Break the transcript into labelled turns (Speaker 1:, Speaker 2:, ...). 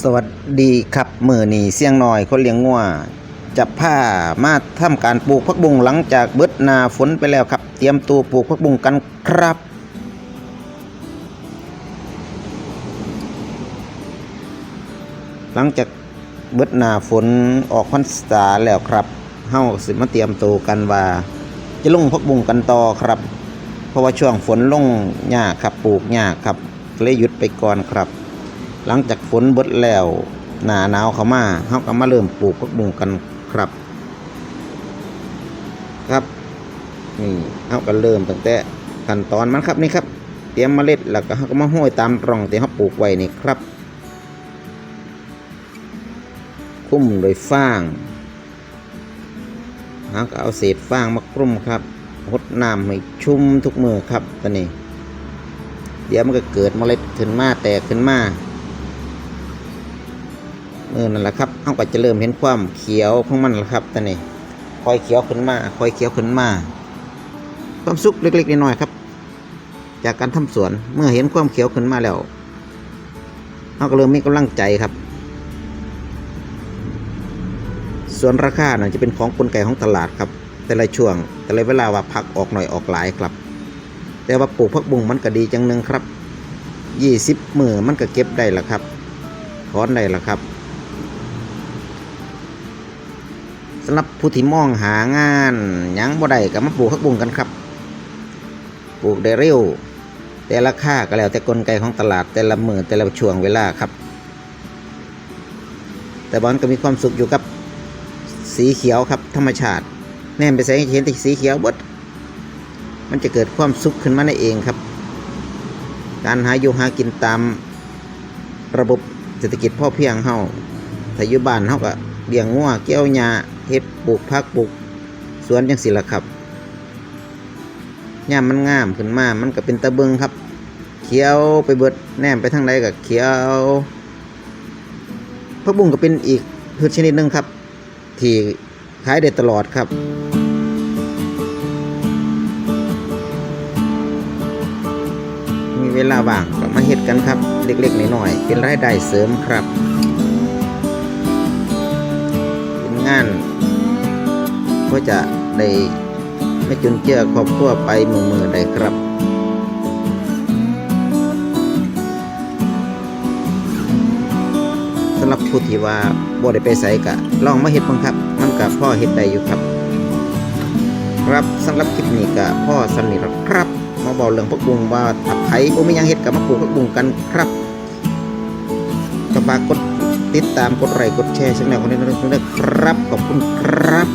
Speaker 1: สวัสดีครับมือนีเสียงหน่อยคนเลี้ยงงัวจับผ้ามาทำการปลูกพักบุงหลังจากเบิดนาฝนไปแล้วครับ เตรียมตัวปลูกพักบุงกันครับ หลังจากเบิดนาฝนออกพรรษาแล้วครับเฮาสิมาเตรียมตัวกันว่า จะลงพักบุงกันต่อครับ เพราะว่าช่วงฝนลงยากครับปลูกยากครับเลยหยุดไปก่อนครับ หลังจากฝนบดแล้วหนาหนาวเข้ามาเฮาก็มาเริ่มปลูกผักบุ้งกันครับ ครับนี่เฮาก็เริ่มตั้งแต่ขั้นตอนมันครับนี่ครับ เตรียมเมล็ดแล้วก็เฮาก็มาห้อยตามร่องที่เฮาปลูกไว้นี่ครับ คุ้มโดยฟางเฮาก็เอาเศษฟางมาคลุมครับรดน้ำให้ชุ่มทุกมือครับตอนนี้ เดี๋ยวมันก็เกิดเมล็ดขึ้นมาแตกขึ้นมา เออนั่นแหละครับเขาก็จะเริ่มเห็นความเขียวของมันแล้วครับตอนนี้คอยเขียวขึ้นมาคอยเขียวขึ้นมา ความสุขเล็กๆน้อยๆครับ จากการทำสวนเมื่อเห็นความเขียวขึ้นมาแล้วเขาก็เริ่มมีกำลังใจครับส่วนราคาน่ะจะเป็นของกลไกของตลาดครับ แต่ละช่วง แต่ละเวลาว่าพักออกหน่อยออกหลายครับ แต่ว่าปลูกผักบุ้งมันก็ดีจังหนึ่งครับยี่สิบมือมันก็เก็บได้ละครับถอนได้ละครับ สำหรับผู้ที่มองหางานยังบ่ได้ก็มาปลูกผักบุ้งกันครับ ปลูกได้เร็ว แต่ราคาก็แล้วแต่กลไกของตลาดแต่ละมือแต่ละช่วงเวลาครับ แต่บอลก็มีความสุขอยู่กับสีเขียวครับ ธรรมชาติ แน่นไปใส่เห็นแต่สีเขียวบดมันจะเกิดความสุขขึ้นมาในเองครับ การหาอยู่หากินตามระบบเศรษฐกิจพ่อเพียงเฮาถ้าอยู่บ้านเฮาก็เลี้ยงงัวเกี้ยวหญ้าเฮ็ดปลูกผักปลูกสวนจังสิละครับย่ามมันงามขึ้นมา มันก็เป็นตะเบิงครับ เขียวไปเบิดแนมไปทางใดก็เขียวผักบุ้งก็เป็นอีกพืชชนิดหนึ่งครับ ที่ขายได้ตลอดครับมีเวลาว่างก็มาเฮ็ดกันครับ เล็กๆน้อยๆเป็นรายได้เสริมครับ เป็นงาน จะได้ไม่จุนเจือครอบครัวไปมือมือได้ครับสำหรับผู้ที่ว่าบ่ได้ไปใส่กะลองมาเฮ็ดบ้างครับ มันก็พ่อเฮ็ดได้อยู่ครับ ครับสำหรับคลิปนี้ก็พ่อสำนิทครับ มาบอกเรื่องพักบุงว่าถ้าไผบ่มียังเฮ็ดก็มาปลูกพักบุงกันครับก็ฝากกดติดตามกดไลค์กดแชร์ช่องแนวของนี้ด้วยนะครับ ขอบคุณครับ